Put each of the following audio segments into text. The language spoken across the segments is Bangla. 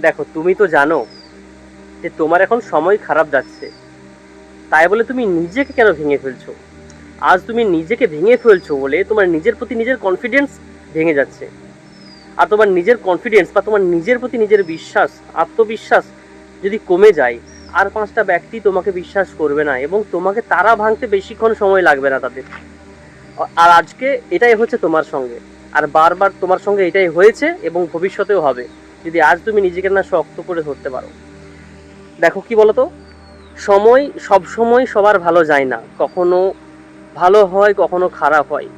দেখো, তুমি তো জানো যে তোমার এখন সময় খারাপ যাচ্ছে। তাই বলে তুমি নিজেকে কেন ভেঙে ফেলছো? আজ তুমি নিজেকে ভেঙে ফেলছো বলে তোমার নিজের প্রতি নিজের কনফিডেন্স ভেঙে যাচ্ছে। আর তোমার নিজের কনফিডেন্স বা তোমার নিজের প্রতি নিজের বিশ্বাস, আত্মবিশ্বাস যদি কমে যায়, আর পাঁচটা ব্যক্তি তোমাকে বিশ্বাস করবে না এবং তোমাকে তারা ভাঙতে বেশিক্ষণ সময় লাগবে না তাদের। আর আজকে এটাই হচ্ছে তোমার সঙ্গে। আর বারবার তোমার সঙ্গে এটাই হয়েছে এবং ভবিষ্যতেও হবে। যদি আজ তুমি নিজেকে না শক্ত করে ধরতে পারো। দেখো কি বলতো? সময় সব সময় সবার ভালো যায় না। কখনো ভালো হয়, কখনো খারাপ হয়।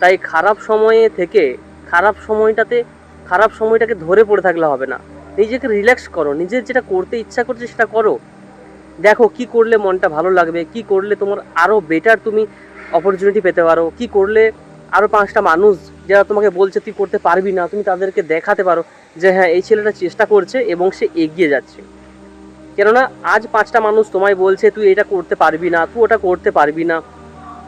তাই খারাপ সময়ে থেকে খারাপ সময়টাতে, খারাপ সময়টাকে ধরে পড়ে থাকলে হবে না। নিজেকে রিল্যাক্স করো। নিজের যেটা করতে ইচ্ছা করছে সেটা করো। দেখো কি করলে মনটা ভালো লাগবে, কি করলে তোমার আরও বেটার তুমি অপরচুনিটি পেতে পারো, কি করলে আরও পাঁচটা মানুষ যারা তোমাকে বলছে তুই করতে পারবি না, তুমি তাদেরকে দেখাতে পারো যে হ্যাঁ এই ছেলেটা চেষ্টা করছে এবং সে এগিয়ে যাচ্ছে। কেননা আজ পাঁচটা মানুষ তোমায় বলছে তুই এটা করতে পারবি না, তুই ওটা করতে পারবি না।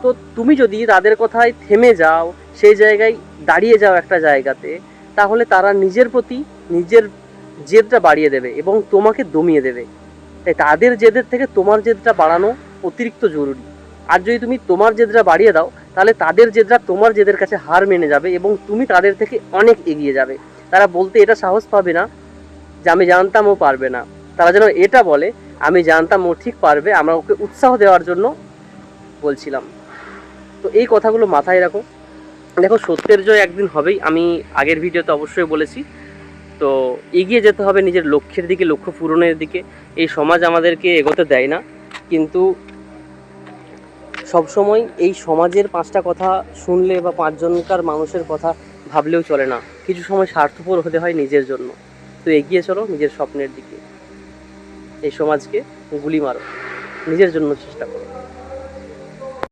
তো তুমি যদি তাদের কথায় থেমে যাও, সেই জায়গায় দাঁড়িয়ে যাও একটা জায়গাতে, তাহলে তারা নিজের প্রতি নিজের জেদটা বাড়িয়ে দেবে এবং তোমাকে দমিয়ে দেবে। তাই তাদের জেদের থেকে তোমার জেদটা বাড়ানো অতিরিক্ত জরুরি। আর যদি তুমি তোমার জেদটা বাড়িয়ে দাও তাহলে তাদের জেদরা তোমার জেদের কাছে হার মেনে যাবে এবং তুমি তাদের থেকে অনেক এগিয়ে যাবে। তারা বলতে এটা সাহস পাবে না যে আমি জানতাম ও পারবে না। তারা যেন এটা বলে, আমি জানতাম ও ঠিক পারবে, আমরা ওকে উৎসাহ দেওয়ার জন্য বলছিলাম। তো এই কথাগুলো মাথায় রাখো। দেখো, সত্যের জয় একদিন হবেই। আমি আগের ভিডিওতে অবশ্যই বলেছি। তো এগিয়ে যেতে হবে নিজের লক্ষ্যের দিকে, লক্ষ্য পূরণের দিকে। এই সমাজ আমাদেরকে এগোতে দেয় না। কিন্তু সবসময় এই সমাজের পাঁচটা কথা শুনলে বা পাঁচজনকার মানুষের কথা ভাবলেও চলে না। কিছু সময় স্বার্থপর হতে হয় নিজের জন্য। তো এগিয়ে চলো নিজের স্বপ্নের দিকে। এই সমাজকে গুলি মারো। নিজের জন্য চেষ্টা করো।